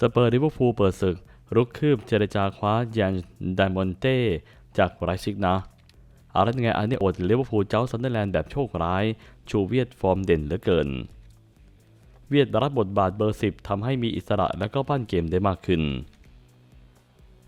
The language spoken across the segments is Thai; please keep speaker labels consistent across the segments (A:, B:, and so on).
A: สเปอร์ลิเวอร์พูลเปิดศึก รุกคืบเจรจาคว้ายันไดมอนเต้จากไรซิกนะเอาแล้วยังไงอันนี้อดลิเวอร์พูลเจ้าซันเดอร์แลนด์แบบโชคร้าย ชูเวียดฟอร์มเด่นเหลือเกิน เวียดรับบทบาทเบอร์10ทำให้มีอิสระและก็ปั้นเกมได้มากขึ้น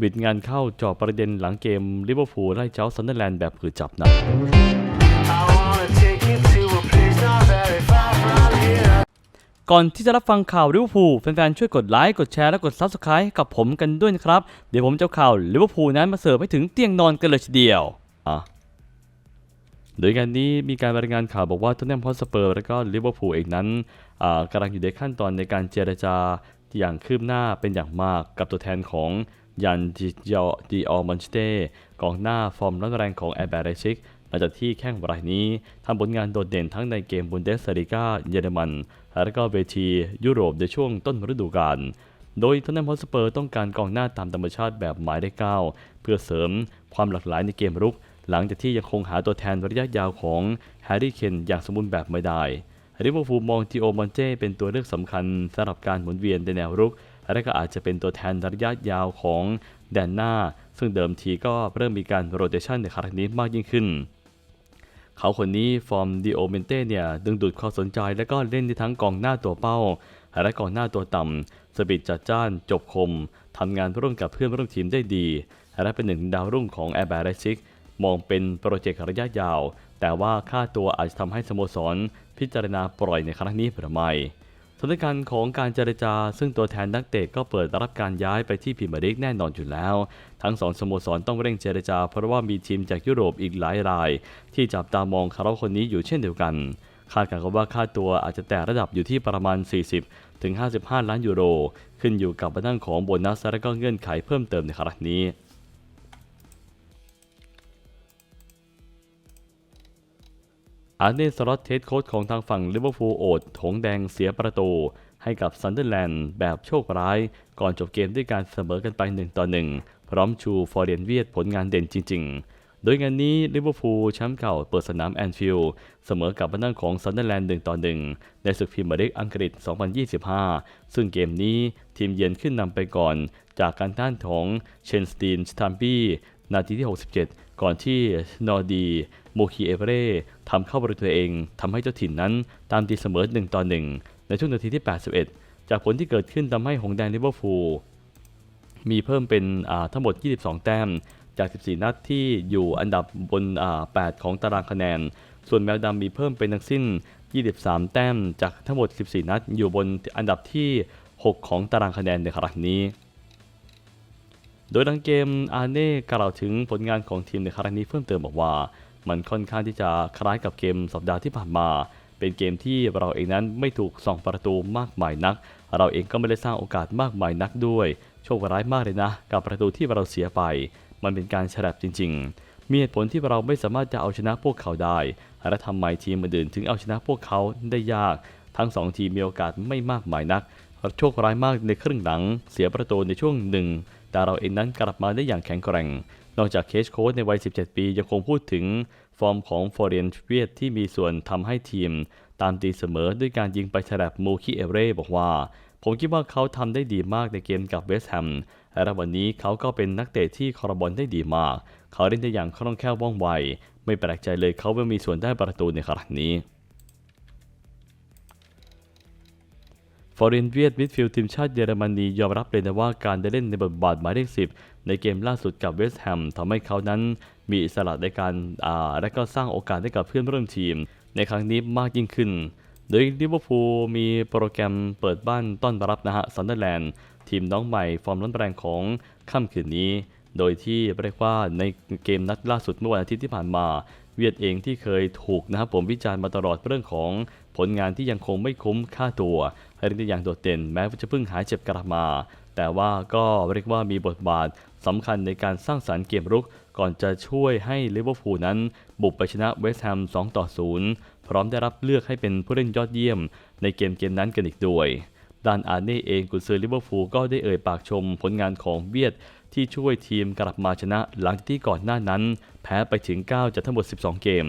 A: บิดงานเข้าจอบประเด็นหลังเกมลิเวอร์พูลไล่เจ้าซันเดอร์แลนด์แบบผือจับนะ ก่อนที่จะรับฟังข่าวลิเวอร์พูลแฟนๆช่วยกดไลค์กดแชร์และกด Subscribe กับผมกันด้วยนะครับ เดี๋ยวผมจะข่าวลิเวอร์พูลนั้นมาเสิร์ฟให้ถึงเตียงนอนกันเลยทีเดียวอะโดยการนี้มีการรายงานข่าวบอกว่าทอตแนมฮอตสเปอร์และก็ลิเวอร์พูลเองนั้นอ่ากำลังอยู่ในขั้นตอนในการเจรจาอย่างคืบหน้าเป็นอย่างมากกับตัวแทนของยันดิออมันสเต้กองหน้าฟอร์มร้อนแรงของแอร์แบร์ชิก ลังจากที่แข้งรายนี้ทำผลงานโดดเด่นทั้งในเกมบุนเดสลีกาเยอรมัน และก็เวทียุโรปในช่วงต้นฤดูกาลโดยทอนแนมฮอสเปอร์ต้องการกองหน้าตามธรรมชาติแบบหมายเลข9เพื่อเสริมความหลากหลายในเกมรุก หลังจากที่ยังคงหาตัวแทนระยะยาวของแฮร์รี่เคนอย่างสมบูรณ์แบบไม่ได้ลิเวอร์พูลมองทีโอมอนเจเป็นตัวเลือกสำคัญสำหรับการหมุนเวียนในแนวรุก และก็อาจจะเป็นตัวแทนระยะยาวของแดนหน้า ซึ่งเดิมทีก็เริ่มมีการโรเตชันในครั้งนี้มากยิ่งขึ้น เขาคนนี้ฟอร์มดิโอเมนเต้เนี่ยดึงดูดความสนใจและก็เล่นในทั้งกองหน้าตัวเป้า และกองหน้าตัวต่ำสปีดจัดจ้านจบคมทำงานร่วมกับเพื่อนร่วมทีมได้ดี และเป็นหนึ่งดาวรุ่งของแอร์แบร์ชิกมองเป็นโปรเจกต์ระยะยาว แต่ว่าค่าตัวอาจจะทำให้สโมสร พิจารณาปล่อยในครั้งนี้หรือไม่ สถานการณ์ของการเจรจา ซึ่งตัวแทนนักเตะก็เปิดรับการย้ายไปที่พรีเมียร์ลีกแน่นอนอยู่แล้ว ทั้งสองสโมสรต้องเร่งเจรจา เพราะว่ามีทีมจากยุโรปอีกหลายราย ที่จับตามองคาร์คนนี้อยู่เช่นเดียวกัน คาดการณ์ว่าค่าตัวอาจจะแต่ระดับอยู่ที่ประมาณ 40 ถึง 55 ล้านยูโร ขึ้นอยู่กับบันของโบนัสและก็เงื่อนไขเพิ่มเติมในครั้งนี้ อาร์เนสล็อตเทสโค้ชของทางฝั่งลิเวอร์พูลโอดถงแดงเสียประตู ให้กับซันเดอร์แลนด์แบบโชคร้าย ก่อนจบเกมด้วยการเสมอกันไป1ต่อ1พร้อมชูฟอร์เรนเวียดผลงานเด่นจริง ๆ โดยงานนี้ลิเวอร์พูลแชมป์เก่าเปิดสนามแอนฟิลด์เสมอกับบันดังของซันเดอร์แลนด์1ต่อ1ในศึกพรีเมียร์ลีกอังกฤษ 2025 ซึ่งเกมนี้ทีมเยือนขึ้นนำไปก่อน จากการต้านของเชนสตีนสตัมปี้นาทีที่ 67 ก่อนที่นอร์ดี โมคีเอเวเร่ทำเข้าประตูตัวเองทำให้เจ้าถิ่นนั้นตามตีเสมอ1ต่อ1ในช่วงนาทีที่ 81 จากผลที่เกิดขึ้นทำให้หงแดงลิเวอร์พูลมีเพิ่มเป็นทั้งหมด 22 แต้ม จาก 14 นัดที่อยู่อันดับบน 8 ของตารางคะแนน ส่วนแมวดำมีเพิ่มเป็นทั้งสิ้น 23 แต้ม จากทั้งหมด 14 นัด อยู่บนอันดับที่ 6 ของตารางคะแนนในครั้งนี้ โดยดังเกมอาเน่กล่าวถึงผลงานของทีมในครั้งนี้เพิ่มเติมบอกว่า มันค่อนข้างที่จะคล้ายกับเกมสัปดาห์ที่ผ่านมา เป็นเกมที่เราเองนั้นไม่ถูกส่องประตูมากมายนัก เราเองก็ไม่ได้สร้างโอกาสมากมายนักด้วย โชคร้ายมากเลยนะ กับประตูที่เราเสียไป มันเป็นการฉลับจริง ๆ มีเหตุผลที่เราไม่สามารถจะเอาชนะพวกเขาได้ และทำไมทีมอื่นถึงเอาชนะพวกเขาได้ยาก ทั้งสองทีมมีโอกาสไม่มากมายนักโชคร้ายมากในครึ่งหลัง เสียประตูในช่วงหนึ่ง แต่เราเองนั้นกลับมาได้อย่างแข็งแกร่ง นอกจากเคสโค้ชในวัย 17 ปี ยังคงพูดถึงฟอร์มของฟอร์เรนเวียดที่มีส่วนทำให้ทีม ตามตีเสมอด้วยการยิงไปฉลับมูคิเอเร่บอกว่า ผมคิดว่าเขาทำได้ดีมากในเกมกับเวสต์แฮมและวันนี้เขาก็เป็นนักเตะที่คอร์บอลได้ดีมาก เขาเล่นได้อย่างคล่องแคล่วว่องไว ไม่แปลกใจเลยเขาไม่มีส่วนได้ประตูในครั้งนี้ ฟอร์เรนเวียดมิดฟิลด์ทีมชาติเยอรมนียอมรับเลยนะว่าการได้เล่นในบทบาทหมายเลข10ในเกมล่าสุดกับเวสต์แฮมทำให้เขานั้นมีอิสระในการและก็สร้างโอกาสให้กับเพื่อนร่วมทีม ในครั้งนี้มากยิ่งขึ้น โดยลิเวอร์พูลมีโปรแกรมเปิดบ้านต้อนรับนะฮะซันเดอร์แลนด์ทีมน้องใหม่ฟอร์มร้อนแรงของค่ำคืนนี้ โดยที่เรียกว่าในเกมนัดล่าสุดเมื่อวันอาทิตย์ที่ผ่านมา เวียดเองที่เคยถูกนะครับผมวิจารณ์มาตลอดเรื่องของผลงานที่ยังคงไม่คุ้มค่าตัว เล่นได้อย่างโดดเด่น แม้จะเพิ่งหายเจ็บกลับมา แต่ว่าก็เรียกว่ามีบทบาทสำคัญในการสร้างสรรค์เกมรุก ก่อนจะช่วยให้ลิเวอร์พูลนั้น บุกไปชนะเวสต์แฮม 2 ต่อ 0 พร้อมได้รับเลือกให้เป็นผู้เล่นยอดเยี่ยม ในเกมเกมนั้นกันอีกด้วยด้านอาร์เน่เองกุนซือลิเวอร์พูลก็ได้เอ่ยปากชมผลงานของเวียด ที่ช่วยทีมกลับมาชนะหลังจากที่ก่อนหน้านั้น แพ้ไปถึง 9 จากทั้งหมด 12 เกม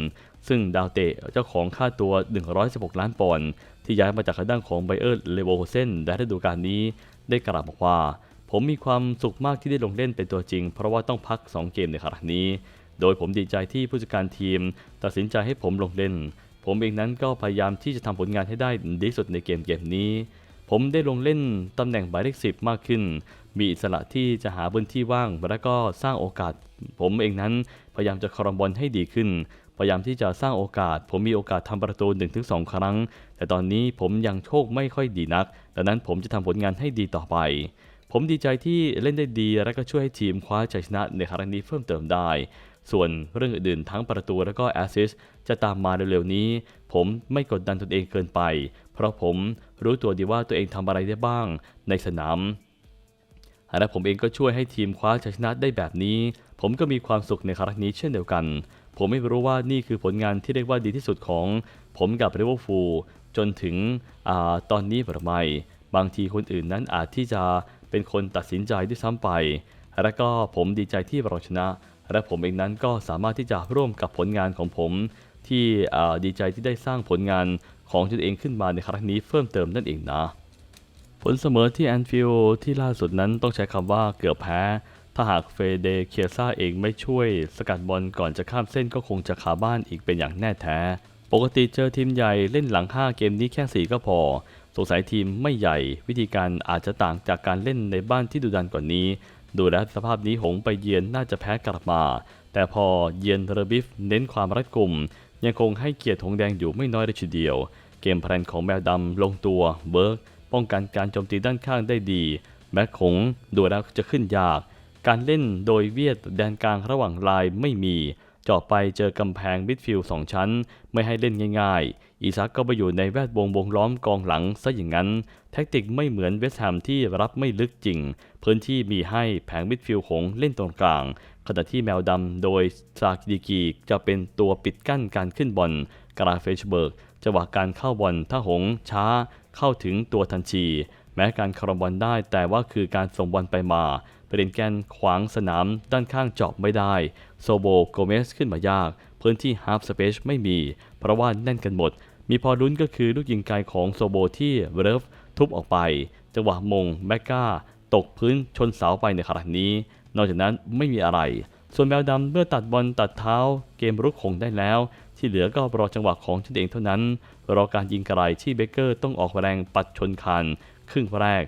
A: ซึ่งดาวเตะเจ้าของค่าตัว 116 ล้านปอนด์ที่ย้ายมาจากทางด้านของไบเออร์เลโวโฮเซนในฤดูกาลนี้ ได้กล่าวบอกว่า ผมมีความสุขมากที่ได้ลงเล่นเป็นตัวจริง เพราะว่าต้องพัก 2 เกมในครั้งนี้ โดยผมดีใจที่ผู้จัดการทีม ตัดสินใจให้ผมลงเล่น ผมเองนั้นก็พยายามที่จะทำผลงานให้ได้ดีสุดในเกมเกมนี้ผมได้ลงเล่นตำแหน่งหมายเลขสิบมากขึ้น มีอิสระที่จะหาพื้นที่ว่าง และก็สร้างโอกาส ผมเองนั้นพยายามจะครองบอลให้ดีขึ้น พยายามที่จะสร้างโอกาส ผมมีโอกาสทำประตู 1-2 ครั้ง แต่ตอนนี้ผมยังโชคไม่ค่อยดีนัก ดังนั้นผมจะทำผลงานให้ดีต่อไป ผมดีใจที่เล่นได้ดีและก็ช่วยให้ทีมคว้าชัยชนะในครั้งนี้เพิ่มเติมได้ ส่วนเรื่องอื่นๆทั้งประตูและก็แอสซิสจะตามมาเร็วๆนี้ ผมไม่กดดันตนเองเกินไป เพราะผมรู้ตัวดีว่าตัวเองทำอะไรได้บ้าง ในสนาม และผมเองก็ช่วยให้ทีมคว้าชัยชนะได้แบบนี้ ผมก็มีความสุขในครั้งนี้เช่นเดียวกัน ผมไม่รู้ว่านี่คือผลงานที่เรียกว่าดีที่สุดของ ผมกับเรเวอร์ฟูลจนถึงอตอนนี้หรือไม่บางทีคนอื่นนั้นอาจที่จะเป็นคนตัดสินใจด้วยซ้ำไป และก็ผมดีใจที่เราชนะ และผมเองนั้นก็สามารถที่จะร่วมกับผลงานของผม ที่ดีใจที่ได้สร้างผลงานของตนเองขึ้นมาในครั้งนี้เพิ่มเติมนั่นเองนะ ผลเสมอที่แอนฟิลด์ที่ล่าสุดนั้นต้องใช้คำว่าเกือบแพ้ ถ้าหากเฟเดเคียซ่าเองไม่ช่วย สกัดบอลก่อนจะข้ามเส้นก็คงจะขาบ้านอีกเป็นอย่างแน่แท้ ปกติเจอทีมใหญ่เล่นหลัง 5 เกมนี้แค่ 4 ก็พอ สงสัยทีมไม่ใหญ่ วิธีการอาจจะต่างจากการเล่นในบ้านที่ดุดันกว่านี้ ดูแลสภาพนี้หงไปเยือนน่าจะแพ้กลับมา แต่พอเยือนเรบิฟเน้นความรัดกุม ยังคงให้เกียรติธงแดงอยู่ไม่น้อยเลยทีเดียว เกมแพลนของแมวดำลงตัวเบิร์ก ป้องกันการโจมตีด้านข้างได้ดี แม็กคงดูแล้วจะขึ้นยาก การเล่นโดยเวียดแดนกลางระหว่างลายไม่มีจาะไปเจอกำแพงมิดฟิลด์สองชั้น ไม่ให้เล่นง่ายๆ อีซักก็ไปอยู่ในแวดวงวงล้อมกองหลังซะอย่างนั้น แท็กติกไม่เหมือนเวสต์แฮมที่รับไม่ลึกจริง พื้นที่มีให้แผงมิดฟิลด์ของเล่นตรงกลาง ขณะที่แมวดำโดยซากิดิกีจะเป็นตัวปิดกั้นการขึ้นบอลกราเฟชเบิร์กจังหวะการเข้าบอลถ้าหงช้า เข้าถึงตัวทันที แม้การคารองบอลได้ แต่ว่าคือการส่งบอลไปมาเป็นแกนขวางสนามด้านข้างจาะไม่ได้ โซโบโกเมสขึ้นมายาก พื้นที่ฮาร์ฟสเปซไม่มี เพราะว่าแน่นกันหมด มีพอลุ้นก็คือลูกยิงไกลของโซโบที่เรฟทุบออกไป จังหวะมงแมกกาตกพื้นชนเสาไปในขณะนี้ นอกจากนั้นไม่มีอะไร ส่วนแมวดำเมื่อตัดบอลตัดเท้า เกมรุกคงได้แล้ว ที่เหลือก็รอจังหวะของตนเองเท่านั้น รอการยิงไกลที่เบเกอร์ต้องออกแรงปัดชนคานครึ่งแรก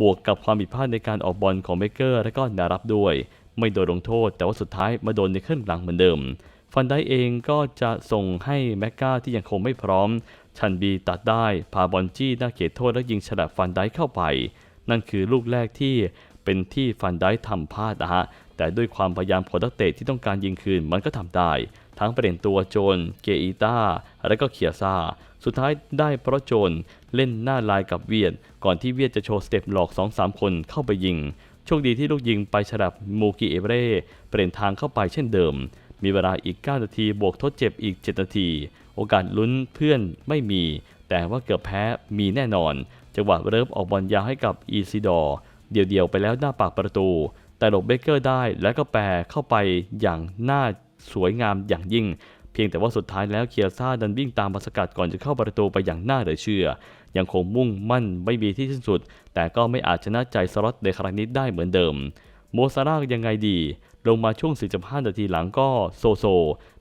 A: บวกกับความผิดพลาดในการออกบอลของเบเกอร์และก็นารับด้วย ไม่โดนลงโทษ แต่ว่าสุดท้ายมาโดนในครึ่งหลังเหมือนเดิม ฟันได้เองก็จะส่งให้แมกกาที่ยังคงไม่พร้อม ชันบีตัดได้พาบอลจี้หน้าเขตโทษและยิงฉลับฟันได้เข้าไป นั่นคือลูกแรกที่เป็นที่ฟันได้ทำพลาดนะฮะแต่ด้วยความพยายามของนักเตะที่ต้องการยิงคืนมันก็ทำได้ ทั้งเปลี่ยนตัวโจนเกอีตาและก็เคียซา สุดท้ายได้เพราะโจนเล่นหน้าลายกับเวียด ก่อนที่เวียดจะโชว์สเต็ปหลอก 2-3 คนเข้าไปยิง โชคดีที่ลูกยิงไปฉลับมูกิเอเบเร่ เปลี่ยนทางเข้าไปเช่นเดิม มีเวลาอีก 9 นาที บวกทดเจ็บอีก 7 นาที โอกาสลุ้นเพื่อนไม่มี แต่ว่าเกือบแพ้มีแน่นอน จังหวะเริ่มออกบอลยาวให้กับอีซิดอร์เดี่ยวๆไปแล้วหน้าปากประตู แต่หลบเบเกอร์ได้แล้วก็แปรเข้าไปอย่างน่า สวยงามอย่างยิ่ง เพียงแต่ว่าสุดท้ายแล้วเคียซ่าดันวิ่งตามมาสกัดก่อนจะเข้าประตูไปอย่างน่าเหลือเชื่อ ยังคงมุ่งมั่นไม่มีที่สิ้นสุด แต่ก็ไม่อาจชนะใจสล็อตในครั้งนี้ได้เหมือนเดิม โมซาร่ายังไงดี ลงมาช่วง 45 นาทีหลังก็โซโซ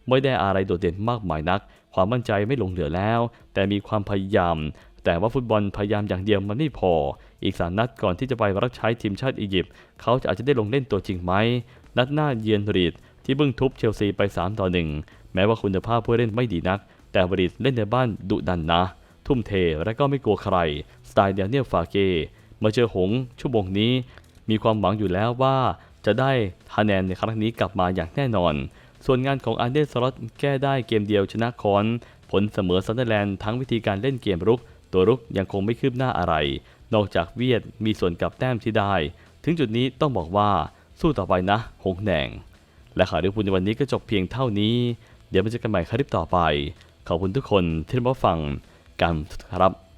A: ไม่ได้อะไรโดดเด่นมากมายนัก ความมั่นใจไม่หลงเหลือแล้ว แต่มีความพยายาม แต่ว่าฟุตบอลพยายามอย่างเดียวมันไม่พอ อีกสามนัดก่อนที่จะไปรับใช้ทีมชาติอียิปต์เขาจะอาจจะได้ลงเล่นตัวจริงไหมนัดหน้าเยือนรีด ที่เพิ่งทุบเชลซีไป 3 ต่อ 1 แม้ว่าคุณภาพผู้เล่นไม่ดีนัก แต่บริดเล่นในบ้านดุดันนะ ทุ่มเทและก็ไม่กลัวใคร สไตล์เดนเนียลฟาเกมาเจอหงชั่วโมงนี้ มีความหวังอยู่แล้วว่าจะได้คะแนนในครั้งนี้กลับมาอย่างแน่นอน ส่วนงานของอันเดรสลอตแก้ได้เกมเดียวชนะคอน ผลเสมอซันเดอร์แลนด์ทั้งวิธีการเล่นเกมรุก ตัวรุกยังคงไม่คืบหน้าอะไร นอกจากเวียดมีส่วนกับแต้มที่ได้ ถึงจุดนี้ต้องบอกว่าสู้ต่อไปนะ หงแดง และข่าวที่คุณในวันนี้ก็จบเพียงเท่านี้ เดี๋ยวมาเจอกันใหม่คลิปต่อไป ขอบคุณทุกคนที่รับฟังกันครับ